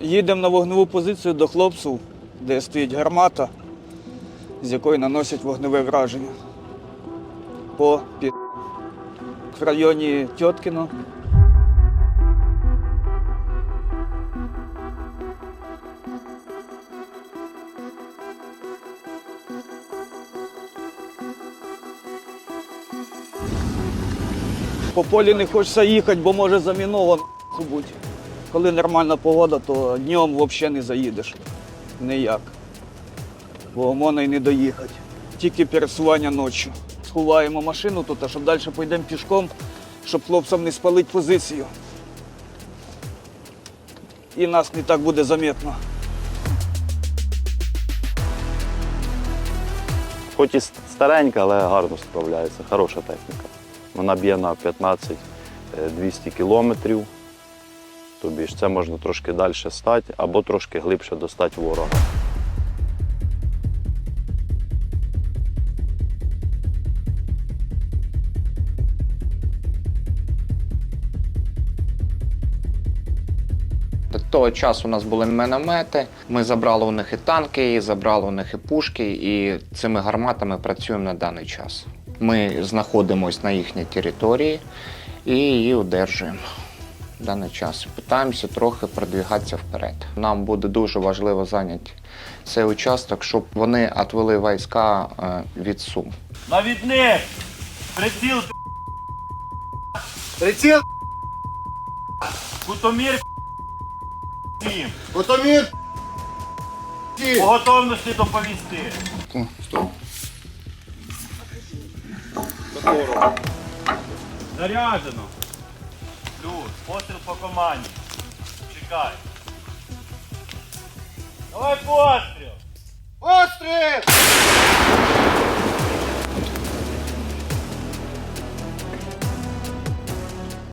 Їдемо на вогневу позицію до хлопців, де стоїть гармата, з якої наносять вогневе враження. По під... в районі Тьоткіно. По полі не хочеться їхати, бо може заміновано бути. Коли нормальна погода, то днем взагалі не заїдеш. Ніяк. Бо можна і не доїхати. Тільки пересування ночі. Сховаємо машину тут, а щоб далі поїдемо пішком, щоб хлопцям не спалити позицію. І нас не так буде замітно. Хоч і старенька, але гарно справляється, хороша техніка. Вона б'є на 15-200 кілометрів. Тобі ж це можна трошки далі стати або трошки глибше достати ворога. Того часу у нас були міномети. Ми забрали у них і танки, і забрали у них і пушки, і цими гарматами працюємо на даний час. Ми знаходимося на їхній території і її одержуємо в даний час. Питаємося трохи продвігатися вперед. Нам буде дуже важливо зайняти цей участок, щоб вони відвели війська е, від Сум. Навідник! Приціл! Приціл, Кутомір! Сім! Готомір. По готовності доповісти! Заряджено! Плюс, постріл по команді. Чекай. Давай постріл!